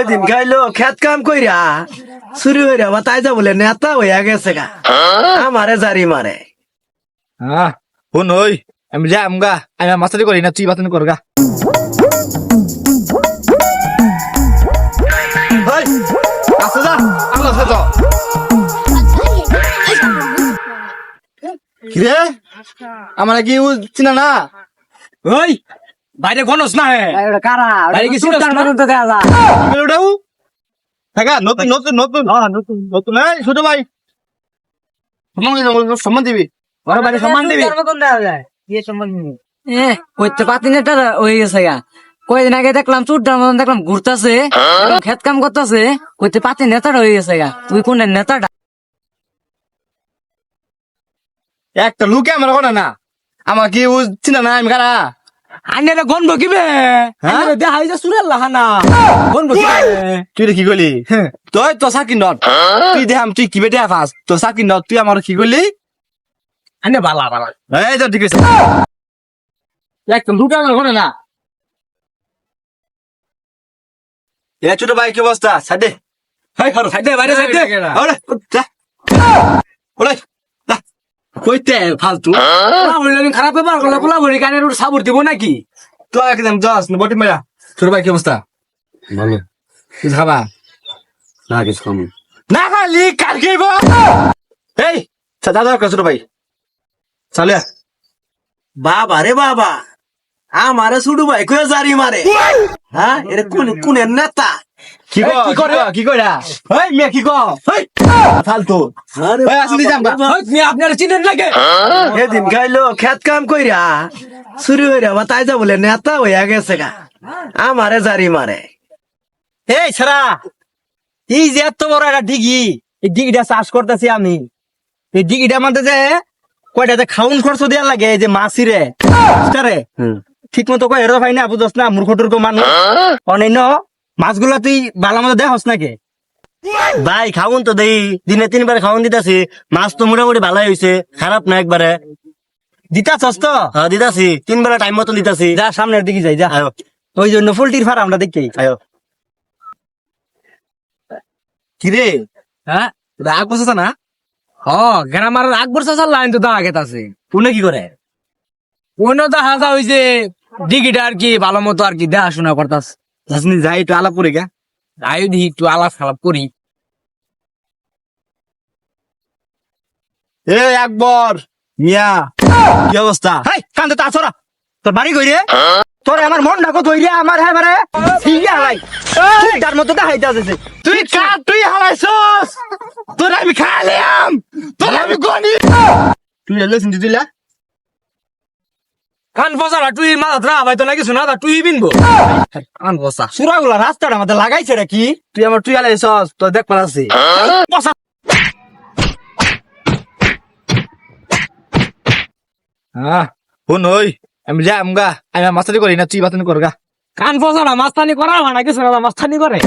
এদিন খাইলো খেত কাম কইরা চুরি হইরা বা তাই যা বলে নেতা হইয়া গেছে গা। আমারে জারি মারে। হ্যাঁ শুন ওই আমি যাম গা। আমি মাস্টারি করি না তুই বাতন কর গা। আসো যা আসো যা কিরে আমার কি চিনা না? ওই বাইরে গনস না হে। কারা? বাইরে কি সুলতান তো দেখা যায়। ওটাও? থাকা নতুন নতুন নতুন। নতুন নতুন। এই ছোট ভাই। সম্মান দিবি, সম্মান দিবি বড় ভাই সম্মান দিবি। দেখা যায়? সম্মান এ হয়ে গেছে গা। আগে দেখলাম মতন দেখলাম ঘুরতাছে খেত কাম করতেছে কইতে পাতি নেতাটা হয়ে গেছে গা। তুই কোন নেতাটা একটা লুকে আমার না। আমার কি চিনা না আমি কারা? আইনে গনবো কিবে? হ্যাঁ? দেখা যায় সুরের লাহানা। গনবো কিবে? তুই রে কি করলি তুই তো সাকি নট। তুই দেখাম তুই কি বেটে ফাস তো সাকি নট তুই আমার কি করলি আইনে বালা বালা। এই তো ঠিক আছে। কথা না। এ ছোট ভাই কি অবস্থা? হাই বাইরে সাইডে। ওরে ওরে যা। কইতে ফালতু। খারাপ ব্যাপার করলে পোলা বলি কানের সাবর দিব নাকি? তো একদম না বটি মেরা। ছোট ভাই কি অবস্থা? ভালো। কিছু খাবা? না কিছু কম না। খালি কালকে এই দাদা ছোট ভাই। চালে বাবা রে বাবা আমারে সুডু ভাই কয়ে জারি মারে। হ্যাঁ এর কোন কোনের নেতা? কি কর কি করে? কি কইরা এই মিয়া কি এই ফালতু। আরে এই আসলি যাম গা। আপনার চিনেন লাগে এদিন খাইলো খেত কাম কইরা চুরি হইরা বা তাই যা বলে নেতা হইয়া গেছে গা। আমারে জারি মারে। এই ছাড়া। এই যে এত বড় একটা ডিগি এই ডিগিটা চাষ করতেছি আমি। এই ডিগিটা মধ্যে যে কয়টা যে খাউন খরচ দেওয়ার লাগে এই যে মাছিরে। ঠিক মতো কয় এরো ভাই না বুঝস না মূর্খ টুর্খ মানুষ অন্যান্য মাছগুলা তুই ভালো মতো দেখস নাকি? ভাই খাউন তো দেই। দিনে তিনবার খাউন দিতাছি। মাছ তো মোটামুটি ভালাই হইছে। খারাপ না একবারে। দিতাছস তো? হ্যাঁ দিতাছি। তিনবার টাইম মতো দিতাছি। যা সামনের দিকে যাই যা। ওই জন্য পোল্ট্রির ফার্ম আমরা দেখি। আয়ো। কিরে? হ্যাঁ? রাগ বসছ না হ গ্রামার আকবর চাচার লাইন তো দেখা গেতাছে পুনে কি করে? অন্য দেখা যা ওই যে ডিগিটা আর কি ভালো মতো আর কি দেখাশোনা করতাস যাসনি যাই একটু আলাপ করে গা। আয়ু দিই একটু আলাপ সালাপ করি এ একবার মিয়া কি অবস্থা হাই কান্দে তা ছড়া তোর বাড়ি কই রে তোর আমার মন ডাকো কই রে আমার হ্যাঁ মারে ঠিকই হালাই। তার মতো দেখাইতে আছে তুই কা তুই হালাইছস? তোর আমি খাইলাম তোর আমি গনি তুই এলো সিন্ধি দিলা? কান তুই মাথা রা ভাই তো তুই বিনবো। আন বসা। সুরাগুলা রাস্তাটা আমাদের লাগাইছে কি? তুই আমার তুই দেখ বসা। হ্যাঁ ওই আমি মাস্টারি করি না তুই বাতন কর গা কান বসারা মাস্তানি করা না কিছু না মাস্তানি করে।